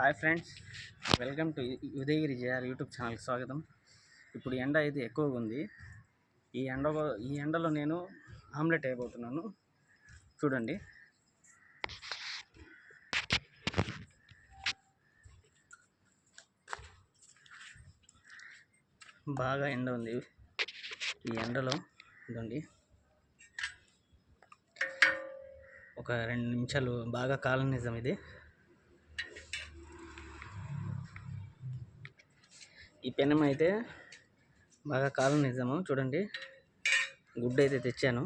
Hi friends welcome to Udayagiri JR YouTube ఛానల్కి స్వాగతం. ఇప్పుడు ఎండ అయితే ఎక్కువగా ఉంది. ఈ ఎండ ఈ ఎండలో నేను ఆమ్లెట్ అయిపోతున్నాను చూడండి. బాగా ఎండ ఉంది. ఈ ఎండలో ఇదండి ఒక రెండు నిమిషాలు బాగా కాలనిజం ఇది. ఈ పెనం అయితే బాగా కాలం నిజాము. చూడండి. గుడ్డు అయితే తెచ్చాను.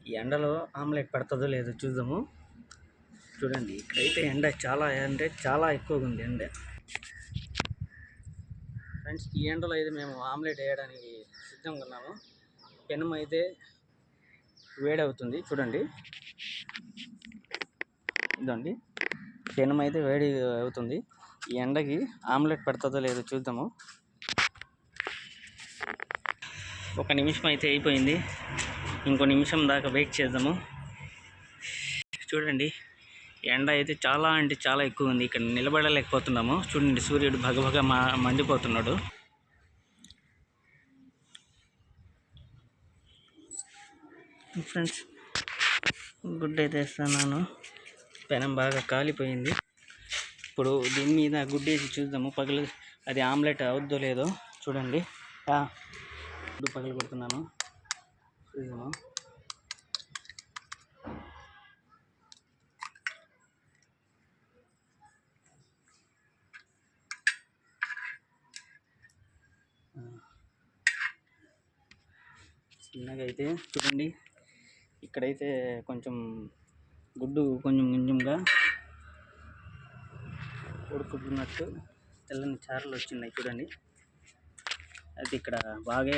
ఈ ఎండలో ఆమ్లెట్ పడుతుందో లేదో చూద్దాము. చూడండి. ఇక్కడైతే ఎండ చాలా అంటే చాలా ఎక్కువగా ఉంది ఎండ. ఫ్రెండ్స్ ఈ ఎండలో అయితే మేము ఆమ్లెట్ వేయడానికి సిద్ధంగా ఉన్నాము. పెనం అయితే వేడవుతుంది. చూడండి. ఇదండి. పెనం అయితే వేడి అవుతుంది. ఈ ఎండకి ఆమ్లెట్ పడుతుందో లేదో చూద్దాము. ఒక నిమిషం అయితే అయిపోయింది. ఇంకో నిమిషం దాకా వెయిట్ చేద్దాము. చూడండి ఎండ అయితే చాలా అంటే చాలా ఎక్కువ ఉంది. ఇక్కడ నిలబడలేకపోతున్నాము. చూడండి సూర్యుడు భగభగ మా మండిపోతున్నాడు. ఫ్రెండ్స్ గుడ్ అయితే వేస్తున్నాను. పెనం బాగా కాలిపోయింది. ఇప్పుడు దీని మీద గుడ్డేసి చూద్దాము. పగలు అది ఆమ్లెట్ అవద్దో లేదో చూడండి. గుడ్డు పగలు కొడుతున్నాను. చూద్దాము. చిన్నగా అయితే చూడండి. ఇక్కడైతే కొంచెం గుడ్డు కొంచెం కొంచెంగా ఉడుకుతున్నట్టు తెల్లని చారలు వచ్చినాయి చూడండి. అయితే ఇక్కడ బాగా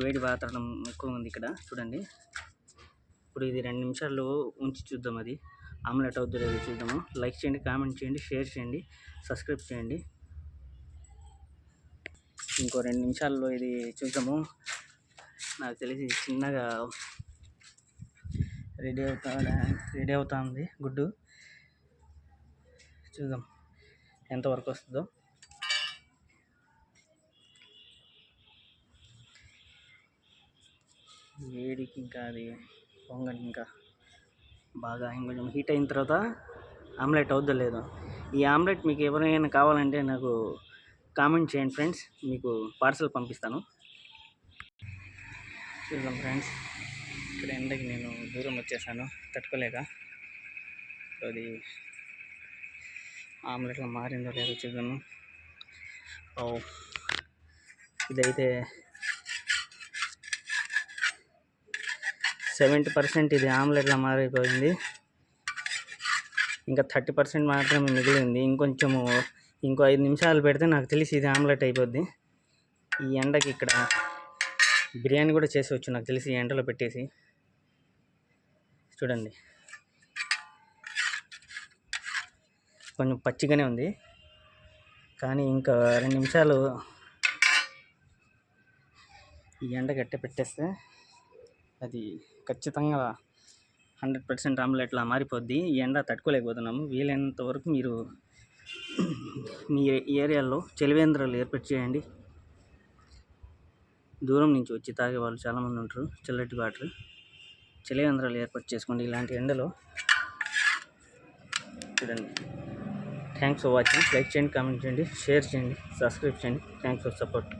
వేడి వాతావరణం ఎక్కువ ఉంది ఇక్కడ చూడండి. ఇప్పుడు ఇది రెండు నిమిషాలు ఉంచి చూద్దాం అది. ఆమ్లెట్ అవుతుంది లేదో చూద్దాము. లైక్ చేయండి కామెంట్ చేయండి షేర్ చేయండి సబ్స్క్రైబ్ చేయండి. ఇంకో రెండు నిమిషాల్లో ఇది చూద్దాము. నాకు తెలిసి చిన్నగా రెడీ అవుతా రెడీ అవుతా ఉంది గుడ్డు. చూద్దాం ఎంతవరకు వస్తుందో. వేడికి ఇంకా అది పొంగని ఇంకా బాగా ఇంకొంచెం హీట్ అయిన తర్వాత ఆమ్లెట్ అవుద్దో లేదో? ఈ ఆమ్లెట్ మీకు ఎవరైనా కావాలంటే నాకు కామెంట్ చేయండి ఫ్రెండ్స్. మీకు పార్సల్ పంపిస్తాను. చూద్దాం ఫ్రెండ్స్. ఇక్కడ ఎండకి నేను దూరం వచ్చేసాను. తట్టుకోలేక. అది ఆమ్లెట్లో మారిందో లేదో చూద్దాము. ఓ ఇదైతే సెవెంటీ పర్సెంట్ ఇది ఆమ్లెట్లా మారిపోయింది. ఇంకా థర్టీ పర్సెంట్ మాత్రమే మిగిలింది. ఇంకొంచెము ఇంకో ఐదు నిమిషాలు పెడితే నాకు తెలిసి ఇది ఆమ్లెట్ అయిపోద్ది. ఈ ఎండకి ఇక్కడ బిర్యానీ కూడా చేసేవచ్చు నాకు తెలిసి ఈ ఎండలో పెట్టేసి. చూడండి. కొంచెం పచ్చిగానే ఉంది. కానీ ఇంకా రెండు నిమిషాలు ఈ ఎండ గట్టి పెట్టేస్తే అది ఖచ్చితంగా హండ్రెడ్ పర్సెంట్ ఆమ్లెట్లా మారిపోద్ది. ఈ ఎండ తట్టుకోలేకపోతున్నాము. వీలైనంత వరకు మీరు మీ ఏరియాలో చలివేంద్రాలు ఏర్పాటు చేయండి. దూరం నుంచి వచ్చి తాగే వాళ్ళు చాలామంది ఉంటారు. చల్లటి వాటర్. చలివేంద్రాలు ఏర్పాటు చేసుకోండి ఇలాంటి ఎండలో. చూడండి. థ్యాంక్స్ ఫర్ వాచింగ్ లైక్ చేయండి కామెంట్ చేయండి షేర్ చేయండి సబ్స్క్రైబ్ చేయండి. Thanks for support